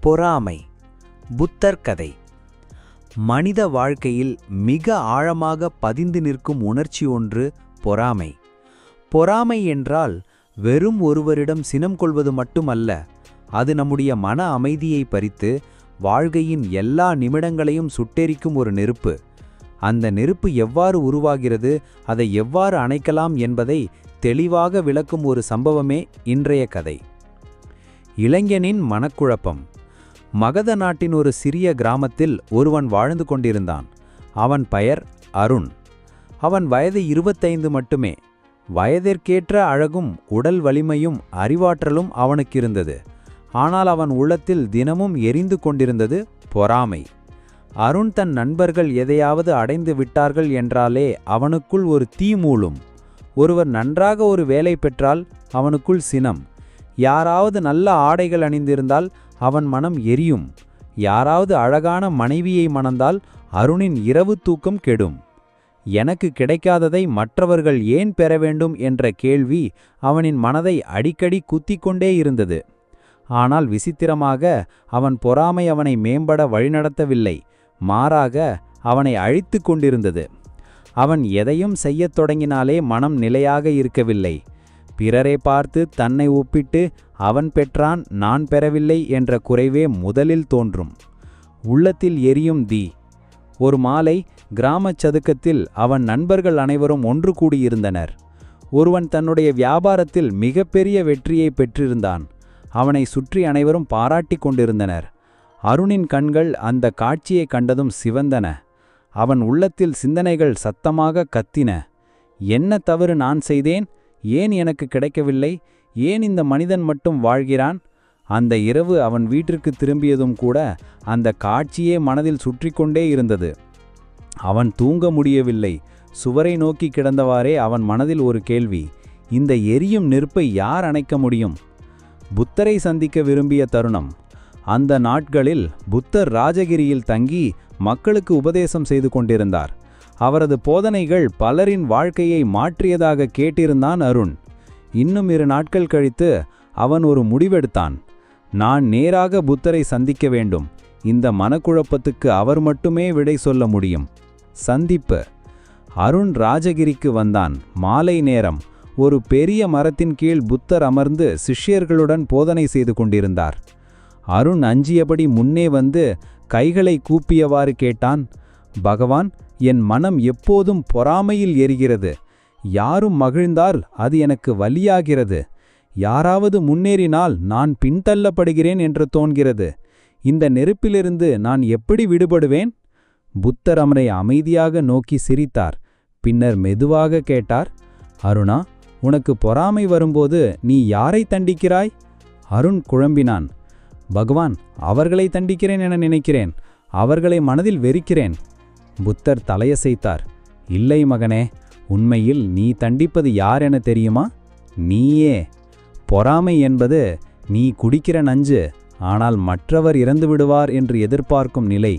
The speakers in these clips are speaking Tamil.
பொறாமை. புத்தர் கதை. மனித வாழ்க்கையில் மிக ஆழமாக பதிந்து நிற்கும் உணர்ச்சி ஒன்று பொறாமை. பொறாமை என்றால் வெறும் ஒருவரிடம் சினம் கொள்வது மட்டுமல்ல அது நம்முடைய மன அமைதியை பறித்து வாழ்க்கையின் எல்லா நிமிடங்களையும் சுட்டெரிக்கும் ஒரு நெருப்பு. அந்த நெருப்பு எவ்வாறு உருவாகிறது அதை எவ்வாறு அணைக்கலாம் என்பதை தெளிவாக விளக்கும் ஒரு சம்பவமே இன்றைய கதை. இளைஞனின் மனக்குழப்பம். மகத நாட்டின் ஒரு சிறிய கிராமத்தில் ஒருவன் வாழ்ந்து கொண்டிருந்தான். அவன் பெயர் அருண். அவன் வயது இருபத்தைந்து மட்டுமே. வயதிற்கேற்ற அழகும் உடல் வலிமையும் அறிவாற்றலும் அவனுக்கு இருந்தது. ஆனால் அவன் உள்ளத்தில் தினமும் எரிந்து கொண்டிருந்தது பொறாமை. அருண் தன் நண்பர்கள் எதையாவது அடைந்து விட்டார்கள் என்றாலே அவனுக்குள் ஒரு தீ மூளும் ஒருவர் நன்றாக ஒரு வேலை பெற்றால் அவனுக்குள் சினம். யாராவது நல்ல ஆடைகள் அணிந்திருந்தால் அவன் மனம் எரியும். யாராவது அழகான மனைவியை மணந்தால் அருணின் இரவு தூக்கம் கெடும். எனக்கு கிடைக்காததை மற்றவர்கள் ஏன் பெற வேண்டும் என்ற கேள்வி அவனின் மனதை அடிக்கடி குத்திக்கொண்டே இருந்தது. ஆனால் விசித்திரமாக அவன் பொறாமை அவனை மேம்பட வழிநடத்தவில்லை. மாறாக அவனை அழித்து கொண்டிருந்தது. அவன் எதையும் செய்யத் தொடங்கினாலே மனம் நிலையாக இருக்கவில்லை. பிறரை பார்த்து தன்னை ஒப்பிட்டு அவன் பெற்றான் நான் பெறவில்லை என்ற குறைவே முதலில் தோன்றும். உள்ளத்தில் எரியும் தீ. ஒரு மாலை கிராமச் சதுக்கத்தில் அவன் நண்பர்கள் அனைவரும் ஒன்று கூடியிருந்தனர். ஒருவன் தன்னுடைய வியாபாரத்தில் மிகப்பெரிய வெற்றியை பெற்றிருந்தான். அவனை சுற்றி அனைவரும் பாராட்டிக் கொண்டிருந்தனர். அருணின் கண்கள் அந்த காட்சியை கண்டதும் சிவந்தன. அவன் உள்ளத்தில் சிந்தனைகள் சத்தமாக கத்தின. என்ன தவறு நான் செய்தேன்? ஏன் எனக்கு கிடைக்கவில்லை? ஏன் இந்த மனிதன் மட்டும் வாழ்கிறான்? அந்த இரவு அவன் வீட்டிற்கு திரும்பியதும் கூட அந்த காட்சியே மனதில் சுற்றி கொண்டே இருந்தது. அவன் தூங்க முடியவில்லை. சுவரை நோக்கி கிடந்தவாறே அவன் மனதில் ஒரு கேள்வி இந்த எரியும் நெருப்பை யார் அணைக்க முடியும்? புத்தரை சந்திக்க விரும்பிய தருணம். அந்த நாட்களில் புத்தர் ராஜகிரியில் தங்கி மக்களுக்கு உபதேசம் செய்து கொண்டிருந்தார். அவரது போதனைகள் பலரின் வாழ்க்கையை மாற்றியதாக கேட்டிருந்தான் அருண். இன்னும் இரு நாட்கள் கழித்து அவன் ஒரு முடிவெடுத்தான். நான் நேராக புத்தரை சந்திக்க வேண்டும். இந்த மனக்குழப்பத்துக்கு அவர் மட்டுமே விடை சொல்ல முடியும். சந்திப்பு. அருண் ராஜகிரிக்கு வந்தான். மாலை நேரம். ஒரு பெரிய மரத்தின் கீழ் புத்தர் அமர்ந்து சிஷ்யர்களுடன் போதனை செய்து கொண்டிருந்தார். அருண் அஞ்சியபடி முன்னே வந்து கைகளை கூப்பியவாறு கேட்டான். பகவான் என் மனம் எப்போதும் பொறாமையில் எரிகிறது. யாரும் மகிழ்ந்தால் அது எனக்கு வலியாகிறது. யாராவது முன்னேறினால் நான் பின்தள்ளப்படுகிறேன் என்று தோன்கிறது. இந்த நெருப்பிலிருந்து நான் எப்படி விடுபடுவேன்? புத்தர் அவரை அமைதியாக நோக்கி சிரித்தார். பின்னர் மெதுவாக கேட்டார் அருணா உனக்கு பொறாமை வரும்போது நீ யாரை தண்டிக்கிறாய்? அருண் குழம்பினான் பகவான் அவர்களை தண்டிக்கிறேன் என நினைக்கிறேன். அவர்களை மனதில் வெறிக்கிறேன். புத்தர் தலையசைத்தார் இல்லை மகனே உண்மையில் நீ தண்டிப்பது யார் என தெரியுமா? நீயே. பொறாமை என்பது நீ குடிக்கிற நஞ்சு ஆனால் மற்றவர் இறந்து விடுவார் என்று எதிர்பார்க்கும் நிலை.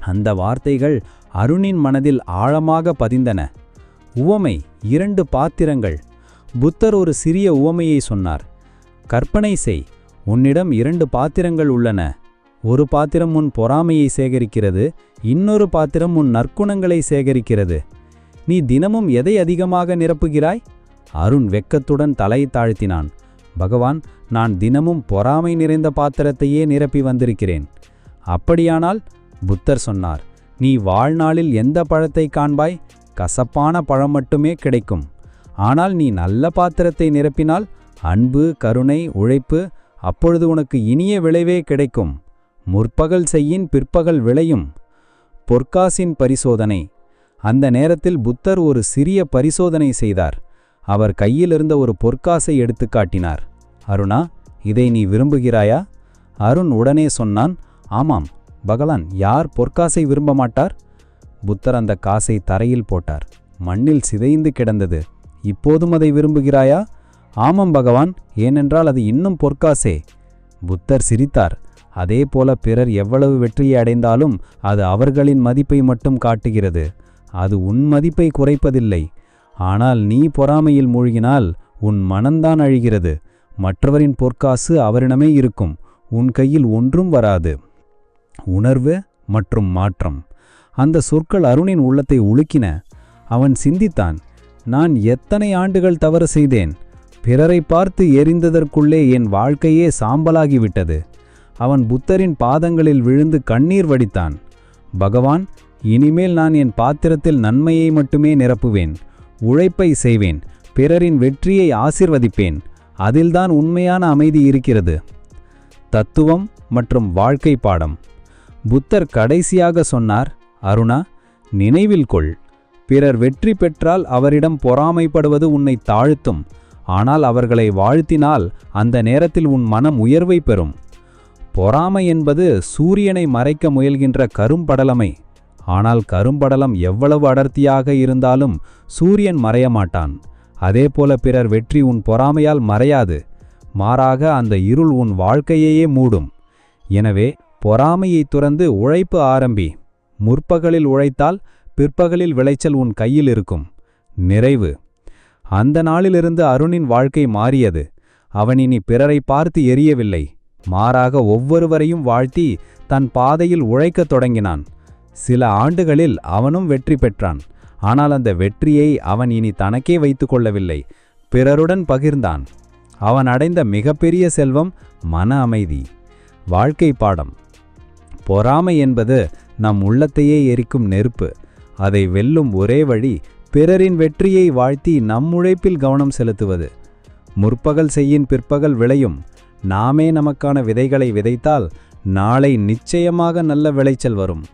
அந்த வார்த்தைகள் அருணின் மனதில் ஆழமாக பதிந்தன. உவமை இரண்டு பாத்திரங்கள். புத்தர் ஒரு சிறிய உவமையை சொன்னார். கற்பனை செய் உன்னிடம் இரண்டு பாத்திரங்கள் உள்ளன. ஒரு பாத்திரம் உன் பொறாமையை சேகரிக்கிறது இன்னொரு பாத்திரம் உன் நற்குணங்களை சேகரிக்கிறது. நீ தினமும் எதை அதிகமாக நிரப்புகிறாய்? அருண் வெக்கத்துடன் தலை தாழ்த்தினான். பகவான் நான் தினமும் பொறாமை நிறைந்த பாத்திரத்தையே நிரப்பி வந்திருக்கிறேன். அப்படியானால் புத்தர் சொன்னார் நீ வாழ்நாளில் எந்த பழத்தை காண்பாய்? கசப்பான பழம் மட்டுமே கிடைக்கும். ஆனால் நீ நல்ல பாத்திரத்தை நிரப்பினால் அன்பு கருணை உழைப்பு அப்பொழுது உனக்கு இனிய விளைவே கிடைக்கும். முற்பகல் செய்யின் பிற்பகல் விளையும். பொற்காசின் பரிசோதனை. அந்த நேரத்தில் புத்தர் ஒரு சிறிய பரிசோதனை செய்தார். அவர் கையிலிருந்த ஒரு பொற்காசை எடுத்து காட்டினார். அருணா இதை நீ விரும்புகிறாயா? அருண் உடனே சொன்னான் ஆமாம் பகலான் யார் பொற்காசை விரும்ப மாட்டார்? புத்தர் அந்த காசை தரையில் போட்டார். மண்ணில் சிதைந்து கிடந்தது. இப்போதும் அதை விரும்புகிறாயா? ஆமாம் பகவான் ஏனென்றால் அது இன்னும் பொற்காசே. புத்தர் சிரித்தார். அதே போல பிறர் எவ்வளவு வெற்றியை அடைந்தாலும் அது அவர்களின் மதிப்பை மட்டும் காட்டுகிறது. அது உன் மதிப்பை குறைப்பதில்லை. ஆனால் நீ பொறாமையில் மூழ்கினால் உன் மனந்தான் அழிகிறது. மற்றவரின் பொற்காசு அவரிடமே இருக்கும். உன் கையில் ஒன்றும் வராது. உணர்வு மற்றும் மாற்றம். அந்த சொற்கள் அருணின் உள்ளத்தை உலுக்கின. அவன் சிந்தித்தான். நான் எத்தனை ஆண்டுகள் தவறு செய்தேன்? பிறரை பார்த்து எரிந்ததற்குள்ளே என் வாழ்க்கையே சாம்பலாகிவிட்டது. அவன் புத்தரின் பாதங்களில் விழுந்து கண்ணீர் வடித்தான். பகவான் இனிமேல் நான் என் பாத்திரத்தில் நன்மையை மட்டுமே நிரப்புவேன் உழைப்பை செய்வேன் பிறரின் வெற்றியை ஆசிர்வதிப்பேன். அதில்தான் உண்மையான அமைதி இருக்கிறது. தத்துவம் மற்றும் வாழ்க்கை பாடம். புத்தர் கடைசியாக சொன்னார் அருணா நினைவில் கொள். பிறர் வெற்றி பெற்றால் அவரிடம் பொறாமைப்படுவது உன்னை தாழ்த்தும். ஆனால் அவர்களை வாழ்த்தினால் அந்த நேரத்தில் உன் மனம் உயர்வை பெறும். பொறாமை என்பது சூரியனை மறைக்க முயல்கின்ற கரும்படலமை. ஆனால் கரும்படலம் எவ்வளவு அடர்த்தியாக இருந்தாலும் சூரியன் மறைய மாட்டான் அதேபோல பிறர் வெற்றி உன் பொறாமையால் மறையாது. மாறாக அந்த இருள் உன் வாழ்க்கையையே மூடும். எனவே பொறாமையை துறந்து உழைப்பு ஆரம்பி. முற்பகலில் உழைத்தால் பிற்பகலில் விளைச்சல் உன் கையில் இருக்கும். நிறைவு. அந்த நாளிலிருந்து அருணின் வாழ்க்கை மாறியது. அவன் இனி பிறரை பார்த்து எரியவில்லை. மாறாக ஒவ்வொருவரையும் வாழ்த்தி தன் பாதையில் உழைக்கத் தொடங்கினான். சில ஆண்டுகளில் அவனும் வெற்றி பெற்றான். ஆனால் அந்த வெற்றியை அவன் இனி தனக்கே வைத்து கொள்ளவில்லை. பிறருடன் பகிர்ந்தான். அவன் அடைந்த மிகப்பெரிய செல்வம் மன அமைதி. வாழ்க்கை பாடம். பொறாமை என்பது நம் உள்ளத்தையே எரிக்கும் நெருப்பு. அதை வெல்லும் ஒரே வழி பிறரின் வெற்றியை வாழ்த்தி நம் உழைப்பில் கவனம் செலுத்துவது. முற்பகல் செய்யின் பிற்பகல் விளையும். நாமே நமக்கான விதைகளை விதைத்தால் நாளை நிச்சயமாக நல்ல விளைச்சல் வரும்.